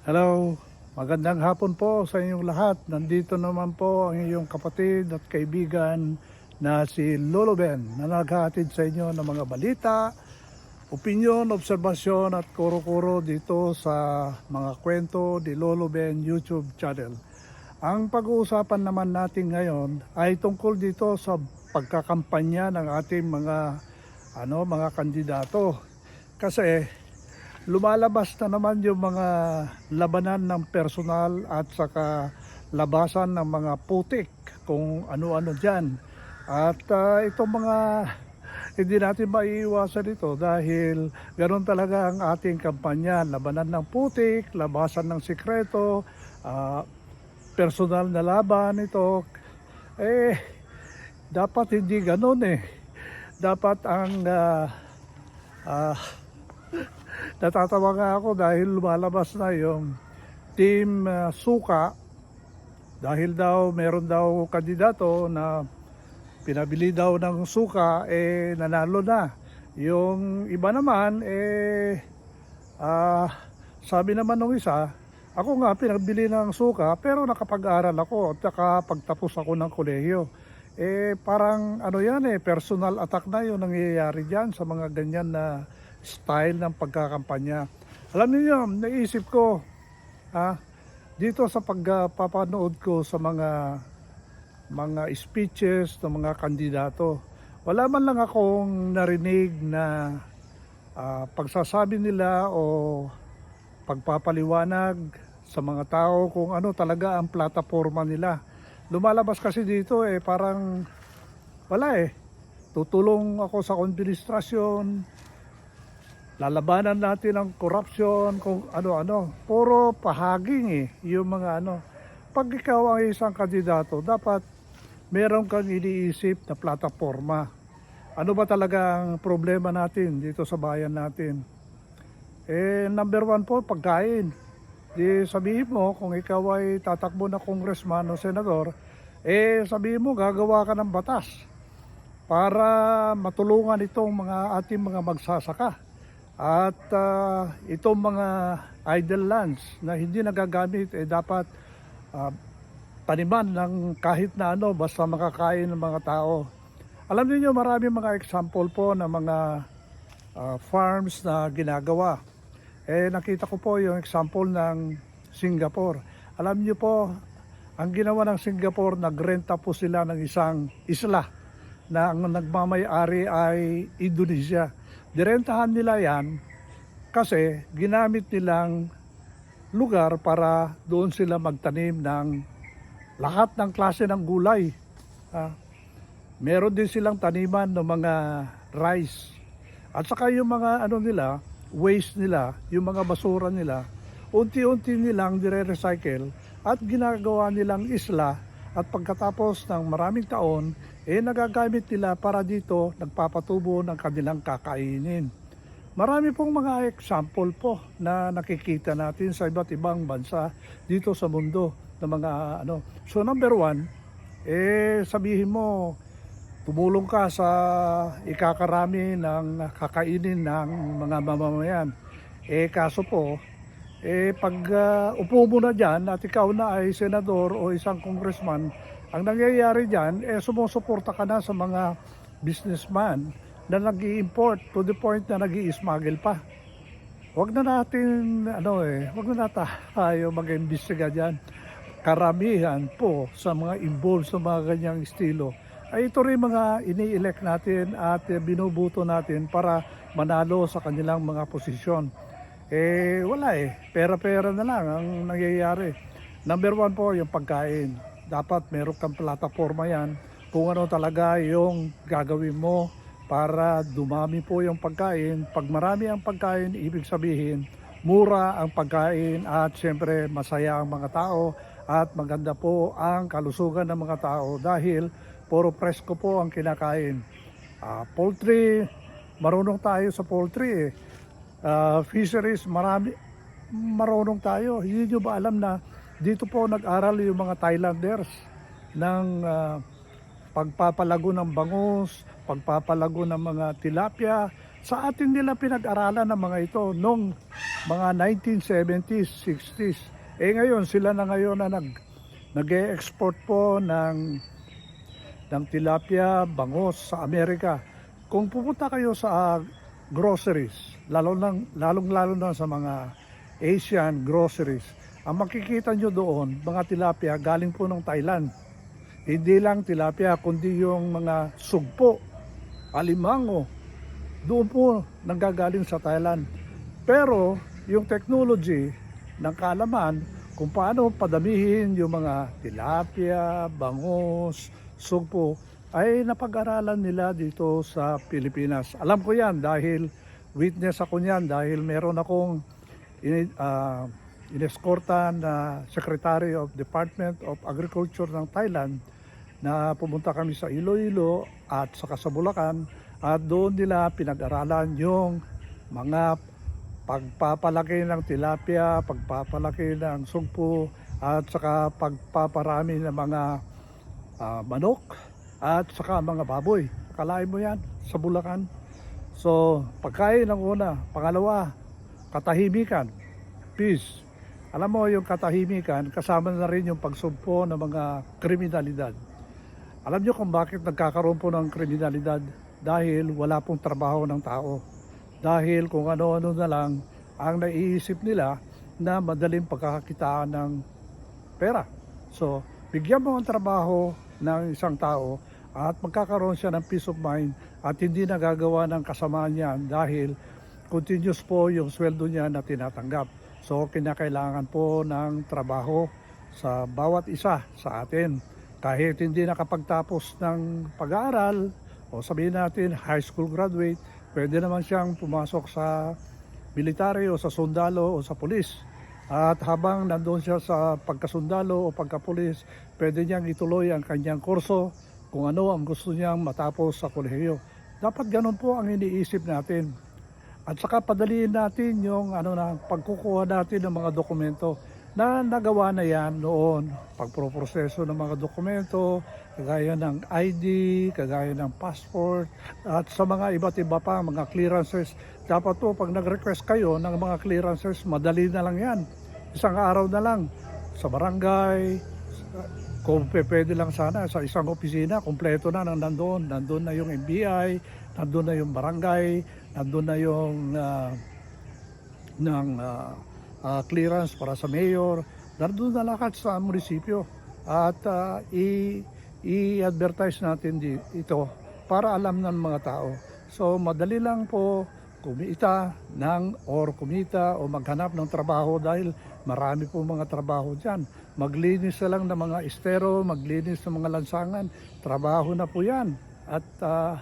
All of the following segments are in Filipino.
Hello, magandang hapon po sa inyong lahat. Nandito naman po ang iyong kapatid at kaibigan na si Lolo Ben na naghahatid sa inyo ng mga balita, opinion, obserbasyon at kuro-kuro dito sa mga kwento ni Lolo Ben YouTube channel. Ang pag-uusapan naman natin ngayon ay tungkol dito sa pagkakampanya ng ating mga ano mga kandidato. Kasi lumalabas na naman yung mga labanan ng personal at saka labasan ng mga putik kung ano-ano dyan. At ah, itong mga hindi natin maiiwasan ito dahil ganoon talaga ang ating kampanya. Labanan ng putik, labasan ng sikreto, ah, personal na laban ito. Eh, dapat hindi ganoon eh. Dapat ang ah, ah, natatawa nga ako dahil lumalabas na yung team ah, suka. Dahil daw meron daw kandidato na pinabili daw ng suka eh nanalo na. Yung iba naman eh ah, sabi naman nung isa ako nga pinabili ng suka pero nakapag-aral ako at nakapagtapos ako ng kolehiyo. Eh parang ano yan eh personal attack na yung nangyayari dyan sa mga ganyan na style ng pagkakampanya. Alam niyo, naisip ko, ha, dito sa pagpapanood ko sa mga mga speeches ng mga kandidato, wala man lang akong narinig na ah, pagsasabi nila o pagpapaliwanag sa mga tao kung ano talaga ang plataforma nila. Lumalabas kasi dito eh parang wala eh. Tutulong ako sa administrasyon, lalabanan natin ang corruption, kung ano-ano. Puro pahaging eh, yung mga ano. Pag ikaw ang isang kandidato, dapat meron kang iniisip na plataforma. Ano ba talaga ang problema natin dito sa bayan natin? Eh, number one po, pagkain. Di sabihin mo, kung ikaw ay tatakbo na congressman o senador, eh sabihin mo, gagawa ka ng batas para matulungan itong mga ating mga magsasaka. At ah, itong mga idle lands na hindi nagagamit, eh dapat ah, taniman ng kahit na ano, basta makakain ng mga tao. Alam niyo marami mga example po ng mga ah, farms na ginagawa. Eh nakita ko po yung example ng Singapore. Alam niyo po, ang ginawa ng Singapore, nagrenta po sila ng isang isla na ang nagmamayari ay Indonesia. Direntahan nila yan kasi ginamit nilang lugar para doon sila magtanim ng lahat ng klase ng gulay. Ah, meron din silang taniman ng mga rice. At saka yung mga ano nila, waste nila, yung mga basura nila, unti-unti nilang dire-recycle at ginagawa nilang isla at pagkatapos ng maraming taon, eh nagagamit nila para dito nagpapatubo ng kanilang kakainin. Marami pong mga example po na nakikita natin sa iba't ibang bansa dito sa mundo ng mga ano. So number one, eh sabihin mo, tumulong ka sa ikakarami ng kakainin ng mga mamamayan. Eh kaso po, eh pag ah, upo mo na dyan at ikaw na ay senador o isang congressman, ang nangyayari dyan, eh sumusuporta ka na sa mga businessman na nag import to the point na nag smuggle pa. Huwag na natin, ano eh, huwag na natin tayo mag-imbestiga dyan. Karamihan po sa mga involved sa mga ganyang estilo ay ito rin mga ini-elect natin at binubuto natin para manalo sa kanilang mga posisyon. Eh, wala eh. Pera-pera na lang ang nangyayari. Number one po, yung pagkain. Dapat meron kang plataforma yan kung ano talaga yung gagawin mo para dumami po yung pagkain. Pag marami ang pagkain, ibig sabihin, mura ang pagkain at siyempre masaya ang mga tao at maganda po ang kalusugan ng mga tao dahil puro presko po ang kinakain. Ah, poultry, marunong tayo sa poultry eh. Ah, fisheries, marami, marunong tayo. Hindi nyo ba alam na dito po nag-aral yung mga Thailanders ng ah, pagpapalago ng bangus, pagpapalago ng mga tilapia. Sa atin nila pinag-aralan ng mga ito nung mga 1970s, 60s. Eh ngayon, sila na ngayon na nag, nag-export po ng, ng tilapia, bangos sa Amerika. Kung pupunta kayo sa groceries, lalo lang, lalong lalo na sa mga Asian groceries, ang makikita nyo doon, mga tilapia galing po ng Thailand. Hindi lang tilapia, kundi yung mga sugpo, alimango, doon po nanggagaling sa Thailand. Pero yung technology ng kalaman kung paano padamihin yung mga tilapia, bangos, sugpo ay napag-aralan nila dito sa Pilipinas. Alam ko yan dahil witness ako niyan dahil meron akong in, uh, ineskortan na Secretary of Department of Agriculture ng Thailand na pumunta kami sa Iloilo at sa Bulacan at doon nila pinag-aralan yung mga pagpapalaki ng tilapia, pagpapalaki ng sugpo at saka pagpaparami ng mga ah, manok at saka mga baboy. Akalain mo yan sa Bulacan. So, pagkain ang una. Pangalawa, katahimikan. Peace. Alam mo yung katahimikan, kasama na rin yung pagsumpo ng mga kriminalidad. Alam nyo kung bakit nagkakaroon po ng kriminalidad? Dahil wala pong trabaho ng tao. Dahil kung ano-ano na lang ang naiisip nila na madaling pagkakakitaan ng pera. So, bigyan mo ang trabaho ng isang tao at magkakaroon siya ng peace of mind at hindi nagagawa ng kasamaan niya dahil continuous po yung sweldo niya na tinatanggap. So, kinakailangan po ng trabaho sa bawat isa sa atin. Kahit hindi nakapagtapos ng pag-aaral o sabihin natin high school graduate, pwede naman siyang pumasok sa military o sa sundalo o sa pulis. At habang nandoon siya sa pagkasundalo o pagkapulis, pwede niyang ituloy ang kanyang kurso kung ano ang gusto niyang matapos sa kolehiyo. Dapat ganun po ang iniisip natin. At saka padaliin natin yung ano na, pagkukuha natin ng mga dokumento na nagawa na yan noon. Pagproproseso ng mga dokumento, kagaya ng ID, kagaya ng passport, at sa mga iba't iba pa, mga clearances. Dapat po pag nag-request kayo ng mga clearances, madali na lang yan. Isang araw na lang sa barangay, kung pwede lang sana sa isang opisina, kompleto na nang nandoon. Nandoon na yung NBI, nandoon na yung barangay, nandoon na yung ah, ng ah, ah, clearance para sa mayor. Nandoon na lahat sa munisipyo. At ah, i- i-advertise natin di, ito para alam ng mga tao. So madali lang po kumita ng or kumita o maghanap ng trabaho dahil marami po mga trabaho dyan. Maglinis na lang ng mga estero, maglinis ng mga lansangan, trabaho na po yan. At ah,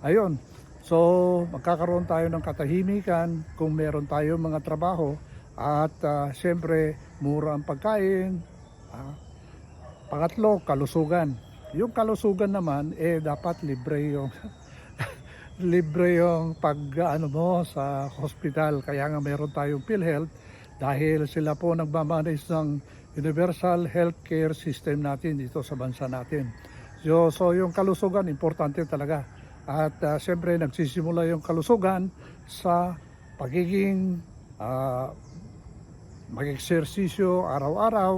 ayun, so magkakaroon tayo ng katahimikan kung meron tayo mga trabaho at ah, siyempre mura ang pagkain. ah, pangatlo, kalusugan. Yung kalusugan naman, eh dapat libre yung libre yung pag ano mo sa hospital kaya nga meron tayong PhilHealth dahil sila po nagmamanage ng universal healthcare system natin dito sa bansa natin. So, so yung kalusugan importante talaga. At uh, siyempre nagsisimula yung kalusugan sa pagiging ah, mag-eksersisyo araw-araw,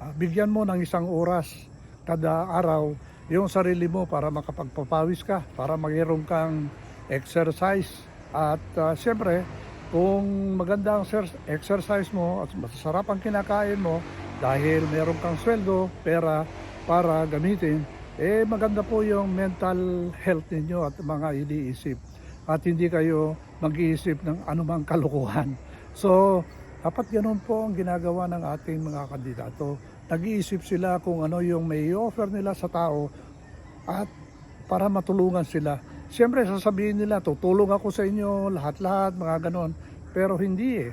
ah, bigyan mo ng isang oras kada araw yung sarili mo para makapagpapawis ka, para mayroon kang exercise. At ah, siyempre, kung maganda ang exercise mo at masarap ang kinakain mo dahil meron kang sweldo, pera para gamitin, eh maganda po yung mental health ninyo at mga iniisip. At hindi kayo mag-iisip ng anumang kalukuhan. So, dapat ganun po ang ginagawa ng ating mga kandidato. Nag-iisip sila kung ano yung may offer nila sa tao at para matulungan sila. Siyempre sasabihin nila, tutulong ako sa inyo, lahat-lahat, mga ganon. Pero hindi eh.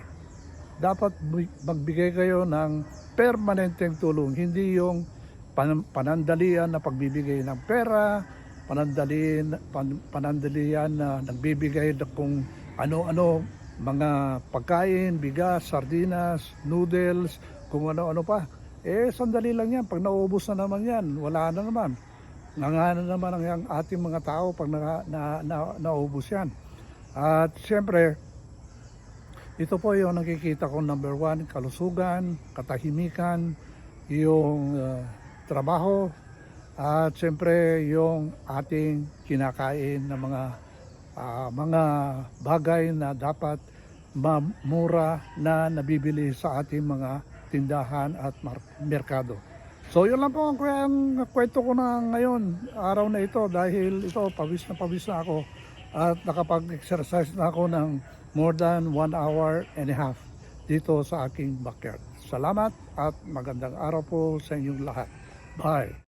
Dapat bi- magbigay kayo ng permanenteng tulong, hindi yung pan- panandalian na pagbibigay ng pera, panandalian, pan- panandalian na nagbibigay ng kung ano-ano, mga pagkain, bigas, sardinas, noodles, kung ano-ano pa. Eh, sandali lang yan. Pag naubos na naman yan, wala na naman. Nangana naman ang ating mga tao pag na, na, na, naubos yan. At siyempre, Ito po yung nakikita ko number one, kalusugan, katahimikan, yung uh, trabaho, at siyempre yung ating kinakain na mga ah, mga bagay na dapat mamura na nabibili sa ating mga tindahan at merkado. So yun lang po ang, kwento ko na ngayon, araw na ito dahil ito pawis na pawis na ako at nakapag-exercise na ako ng more than one hour and a half dito sa aking backyard. Salamat at magandang araw po sa inyong lahat. Bye!